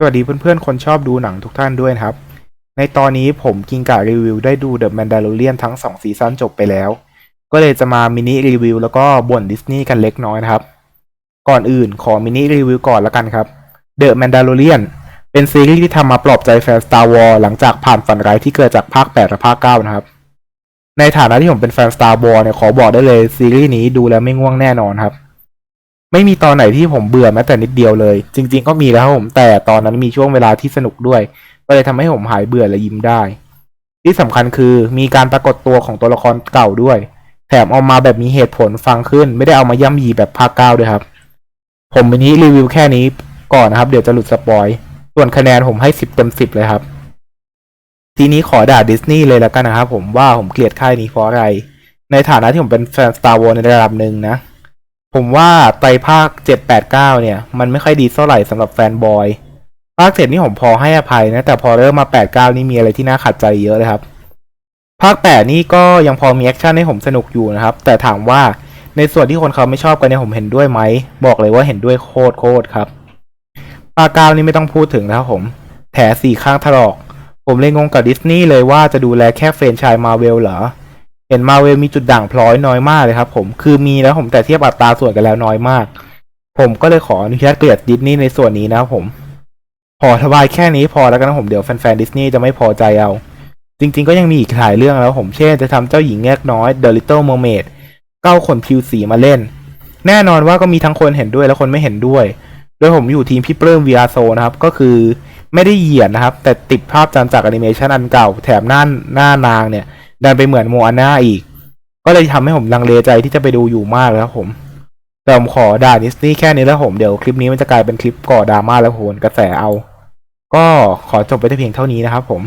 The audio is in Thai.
สวัสดีเพื่อนๆ คนชอบดูหนังทุกท่านด้วยนะครับ ในตอนนี้ผมกิงการีวิวได้ดู The Mandalorian ทั้ง 2 ซีซั่นจบไปแล้ว ก็เลยจะมามินิรีวิวแล้วก็บ่นดิสนีย์กันเล็กน้อยนะครับ ก่อนอื่นขอมินิรีวิวก่อนละกันครับ The Mandalorian เป็นซีรีส์ที่ทำมาปลอบใจแฟน Star Wars หลังจากผ่านฝันร้ายที่เกิดจากภาค 8 และภาค 9 นะครับ ในฐานะที่ผมเป็นแฟน Star Wars เนี่ยขอบอกได้เลยซีรีส์นี้ดูแล้วไม่ง่วงแน่นอนครับ ไม่มีตอนไหนที่ผมเบื่อแม้แต่นิดเดียวเลย จริง ๆ ก็มีแล้วผมแต่ตอนนั้นมีช่วงเวลาที่สนุกด้วย ก็เลยทำให้ผมหายเบื่อและยิ้มได้ ที่สำคัญคือมีการปรากฏตัวของตัวละครเก่าด้วย แถมเอามาแบบมีเหตุผลฟังขึ้น ไม่ได้เอามาย่ำยีแบบภาคเก้าด้วยครับ ผมวันนี้รีวิวแค่นี้ก่อนนะครับ เดี๋ยวจะหลุดสปอยส่วนคะแนนผมให้สิบเต็มสิบเลยครับ ทีนี้ขอด่าดิสนีย์เลยแล้วกันนะครับผมว่าผมเกลียดค่ายนี้เพราะอะไร ในฐานะที่ผมเป็นแฟน Star Wars ในระดับหนึ่งนะ ผมว่าไตรภาคเจ็ดแปดเก้าเนี่ย มันไม่ค่อยดีเท่าไหร่สำหรับแฟนบอย ภาคเจ็ดนี่ผมพอให้อภัยนะ แต่พอเริ่มมาแปดเก้านี่มีอะไรที่น่าขัดใจเยอะเลยครับ ภาคแปดนี่ก็ยังพอมีแอคชั่นให้ผมสนุกอยู่นะครับ แต่ถามว่าในส่วนที่คนเขาไม่ชอบกันเนี่ยผมเห็นด้วยไหม บอกเลยว่าเห็นด้วยโคตรโคตรครับภาคเก้านี่ไม่ต้องพูดถึงนะครับผม แผลสี่ข้างถลอก ผมเลยงงกับดิสนีย์เลยว่าจะดูแลแค่เฟรนชายมาเวลเหรอ เห็นมาเวลมีจุดด่างพร้อยน้อยมากเลยครับ ผมคือมีแล้วผมแต่เทียบอัตราส่วนกันแล้วน้อยมาก ผมก็เลยขออนุญาตเกลียดดิสนีย์ในส่วนนี้นะครับผมขอระบายแค่นี้พอแล้วกันนะผมเดี๋ยวแฟนๆดิสนีย์จะไม่พอใจเอา จริงๆก็ยังมีอีกหลายเรื่องแล้วผมเช่นจะทำเจ้าหญิงแงกน้อย The Little Mermaid เก้าคนผิวสีมาเล่น แน่นอนว่าก็มีทั้งคนเห็นด้วยและคนไม่เห็นด้วย โดยผมอยู่ทีมพี่เปิ้ม VR s o นะครับ ก็คือไม่ได้เหยียดนะครับ แต่ติดภาพจำจากแอนิเมชันอันเก่า แถมหน้าหน้านางเนี่ย ดันไปเหมือนโมอาน่าอีก ก็เลยทำให้ผมลังเลใจที่จะไปดูอยู่มากแล้วครับผมแต่ผมขอด่าดิสนีย์แค่นี้แล้วผมเดี๋ยวคลิปนี้มันจะกลายเป็นคลิปก่อดราม่าแล้วโหนกระแสเอา ก็ขอจบไปแต่เพียงเท่านี้นะครับผม